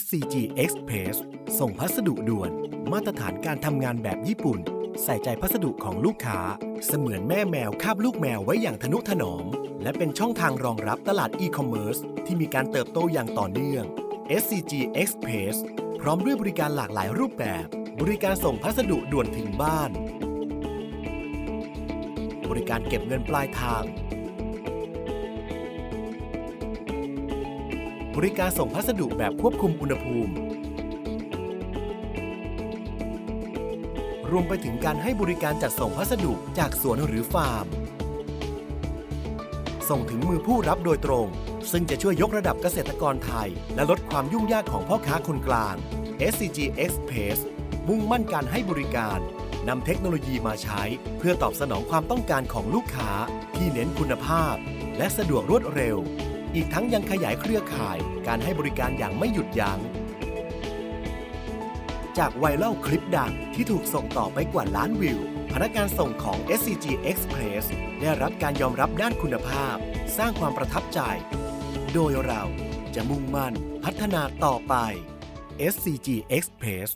SCG Express ส่งพัสดุด่วน มาตรฐานการทำงานแบบญี่ปุ่น ใส่ใจพัสดุของลูกค้า เสมือนแม่แมวคาบลูกแมวไว้อย่างทนุถนอม และเป็นช่องทางรองรับตลาดอีคอมเมิร์ซที่มีการเติบโตอย่างต่อเนื่อง SCG Express พร้อมด้วยบริการหลากหลายรูปแบบ บริการส่งพัสดุด่วนถึงบ้าน บริการเก็บเงินปลายทาง บริการส่งพัสดุแบบควบคุมอุณหภูมิ รวมไปถึงการให้บริการจัดส่งพัสดุจากสวนหรือฟาร์ม ส่งถึงมือผู้รับโดยตรง ซึ่งจะช่วยยกระดับเกษตรกรไทย และลดความยุ่งยากของพ่อค้าคนกลาง SCG Express มุ่งมั่นการให้บริการนำเทคโนโลยีมาใช้ เพื่อตอบสนองความต้องการของลูกค้าที่เน้นคุณภาพ และสะดวกรวดเร็ว อีกทั้งยังขยายเครือข่ายการให้บริการอย่างไม่หยุดยัง้ง จากไวรัลคลิปดังที่ถูกส่งต่อไปกว่าล้านวิว พนักงานส่งของ SCG Express ได้รับการยอมรับด้านคุณภาพ สร้างความประทับใจ โดยเราจะมุ่งมั่นพัฒนาต่อไป SCG Express